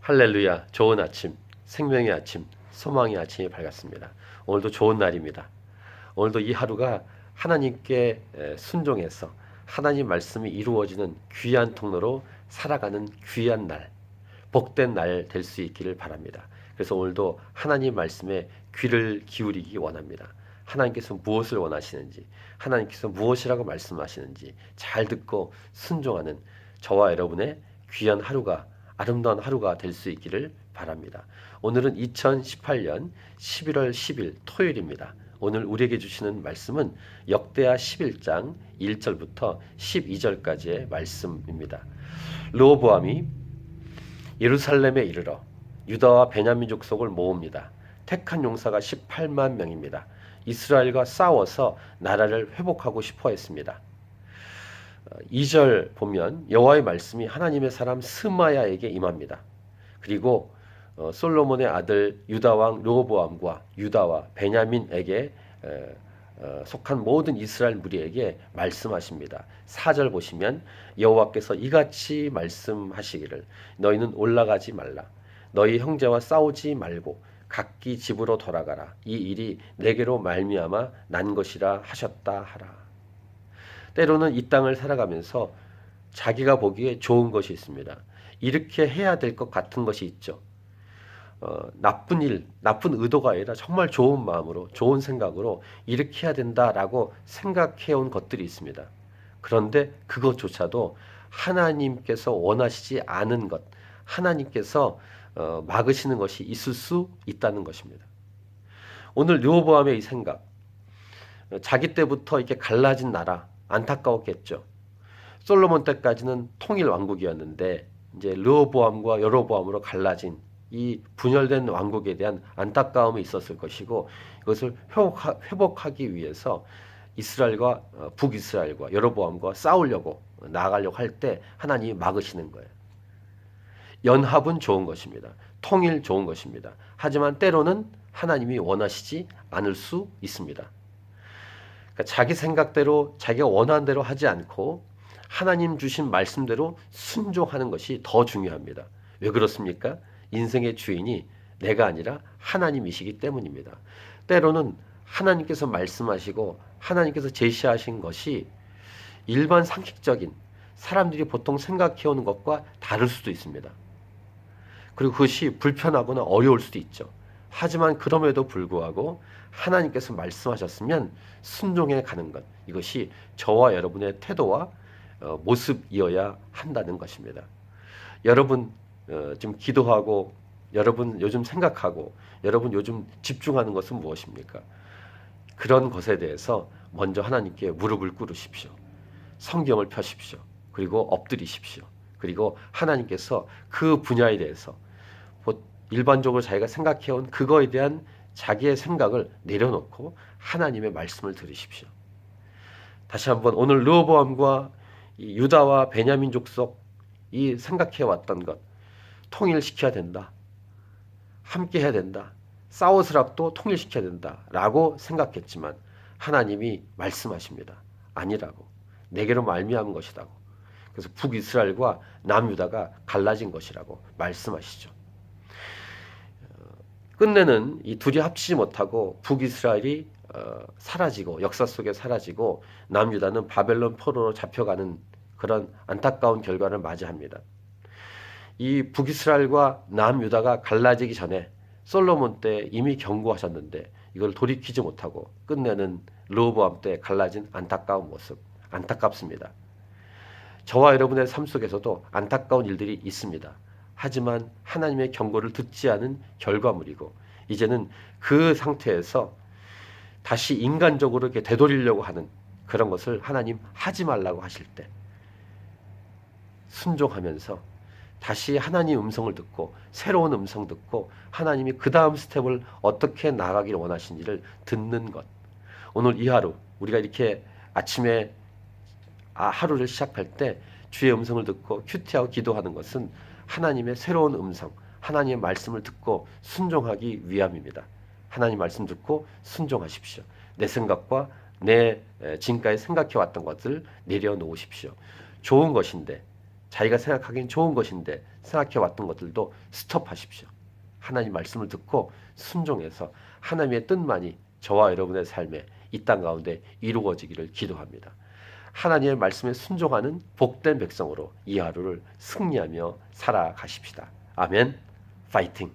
할렐루야, 좋은 아침, 생명의 아침, 소망의 아침이 밝았습니다. 오늘도 좋은 날입니다. 오늘도 이 하루가 하나님께 에, 순종해서 하나님 말씀이 이루어지는 귀한 통로로 살아가는 귀한 날, 복된 날 될 수 있기를 바랍니다. 그래서 오늘도 하나님 말씀에 귀를 기울이기 원합니다. 하나님께서 무엇을 원하시는지, 하나님께서 무엇이라고 말씀하시는지 잘 듣고 순종하는 저와 여러분의 귀한 하루가 아름다운 하루가 될 수 있기를 바랍니다. 오늘은 2018년 11월 10일 토요일입니다. 오늘 우리에게 주시는 말씀은 역대하 11장 1절부터 12절까지의 말씀입니다. 르호보암이 예루살렘에 이르러 유다와 베냐민 족속을 모읍니다. 택한 용사가 18만 명입니다. 이스라엘과 싸워서 나라를 회복하고 싶어 했습니다. 2절 보면 여호와의 말씀이 하나님의 사람 스마야에게 임합니다. 그리고 어, 솔로몬의 아들 유다 왕 르호보암과 유다와 베냐민에게 에, 어, 속한 모든 이스라엘 무리에게 말씀하십니다. 4절 보시면 여호와께서 이같이 말씀하시기를 너희는 올라가지 말라 너희 형제와 싸우지 말고 각기 집으로 돌아가라 이 일이 내게로 말미암아 난 것이라 하셨다 하라. 때로는 이 땅을 살아가면서 자기가 보기에 좋은 것이 있습니다. 이렇게 해야 될 것 같은 것이 있죠. 어, 나쁜 일, 나쁜 의도가 아니라 정말 좋은 마음으로, 좋은 생각으로 이렇게 해야 된다라고 생각해 온 것들이 있습니다. 그런데 그것조차도 하나님께서 원하시지 않은 것, 하나님께서 어, 막으시는 것이 있을 수 있다는 것입니다. 오늘 르호보암의 이 생각, 어, 자기 때부터 이렇게 갈라진 나라 안타까웠겠죠. 솔로몬 때까지는 통일 왕국이었는데 이제 르호보암과 여로보암으로 갈라진 이 분열된 왕국에 대한 안타까움이 있었을 것이고 이것을 회복하, 회복하기 위해서 이스라엘과 어, 북이스라엘과 여로보암과 싸우려고 나아가려고 할 때 하나님이 막으시는 거예요. 연합은 좋은 것입니다. 통일 좋은 것입니다. 하지만 때로는 하나님이 원하시지 않을 수 있습니다. 그러니까 자기 생각대로 자기가 원하는 대로 하지 않고 하나님 주신 말씀대로 순종하는 것이 더 중요합니다. 왜 그렇습니까? 인생의 주인이 내가 아니라 하나님이시기 때문입니다. 때로는 하나님께서 말씀하시고 하나님께서 제시하신 것이 일반 상식적인 사람들이 보통 생각해오는 것과 다를 수도 있습니다. 그리고 그것이 불편하거나 어려울 수도 있죠. 하지만 그럼에도 불구하고 하나님께서 말씀하셨으면 순종해 가는 것 이것이 저와 여러분의 태도와 어, 모습이어야 한다는 것입니다. 여러분 어, 지금 기도하고 여러분 요즘 생각하고 여러분 요즘 집중하는 것은 무엇입니까? 그런 것에 대해서 먼저 하나님께 무릎을 꿇으십시오. 성경을 펴십시오. 그리고 엎드리십시오. 그리고 하나님께서 그 분야에 대해서 일반적으로 자기가 생각해온 그거에 대한 자기의 생각을 내려놓고 하나님의 말씀을 들으십시오. 다시 한번 오늘 르호보암과 유다와 베냐민 족속 이 생각해 왔던 것 통일시켜야 된다. 함께 해야 된다. 싸우스랍도 통일시켜야 된다라고 생각했지만 하나님이 말씀하십니다. 아니라고. 내게로 말미암은 것이라고. 그래서 북이스라엘과 남유다가 갈라진 것이라고 말씀하시죠. 끝내는 이 둘이 합치지 못하고 북이스라엘이 어, 사라지고 역사 속에 사라지고 남유다는 바벨론 포로로 잡혀가는 그런 안타까운 결과를 맞이합니다. 이 북이스라엘과 남유다가 갈라지기 전에 솔로몬 때 이미 경고하셨는데 이걸 돌이키지 못하고 끝내는 르호보암 때 갈라진 안타까운 모습 안타깝습니다. 저와 여러분의 삶 속에서도 안타까운 일들이 있습니다. 하지만 하나님의 경고를 듣지 않은 결과물이고 이제는 그 상태에서 다시 인간적으로 이렇게 되돌리려고 하는 그런 것을 하나님 하지 말라고 하실 때 순종하면서 다시 하나님 음성을 듣고 새로운 음성 듣고 하나님이 그 다음 스텝을 어떻게 나가기를 원하시는지를 듣는 것. 오늘 이 하루 우리가 이렇게 아침에 아, 하루를 시작할 때 주의 음성을 듣고 큐티하고 기도하는 것은 하나님의 새로운 음성, 하나님의 말씀을 듣고 순종하기 위함입니다. 하나님 말씀 듣고 순종하십시오. 내 생각과 내 지금까지 생각해 왔던 것을 내려놓으십시오. 좋은 것인데 자기가 생각하기엔 좋은 것인데 생각해 왔던 것들도 스톱하십시오. 하나님 말씀을 듣고 순종해서 하나님의 뜻만이 저와 여러분의 삶에 이 땅 가운데 이루어지기를 기도합니다. 하나님의 말씀에 순종하는 복된 백성으로 이 하루를 승리하며 살아가십시다. 아멘. 파이팅.